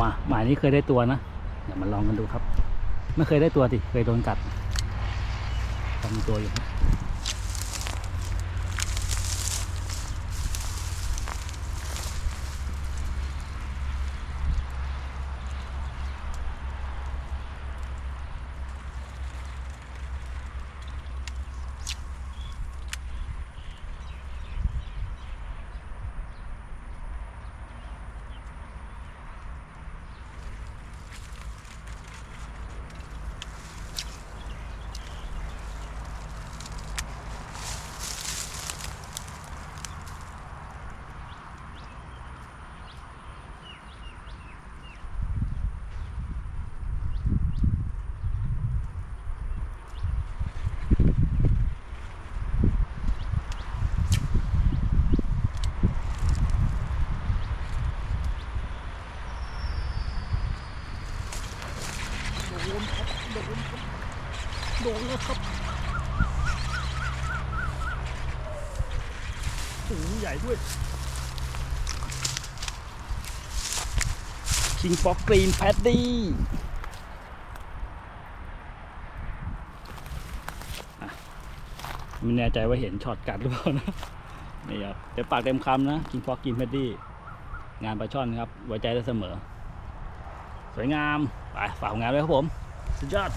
มาหมายนี้เคยได้ตัวนะเดี๋ยวมาลองกันดูครับ ไม่เคยได้ตัวดิเคยโดนกัดทำตัวอยู่ครับ โดนแล้วครับถึงใหญ่ด้วยคิงฟอกกรีนแพดดี้ ไม่แน่ใจว่าเห็นช็อตกัดหรือเปล่านะนี่ครับเต็มปากเต็มคำนะกินฟอกกินเพดดี้งานปลาช่อนครับไว้ใจได้เสมอ สวยงามไปฝากผลงานไว้ครับผม สุดยอด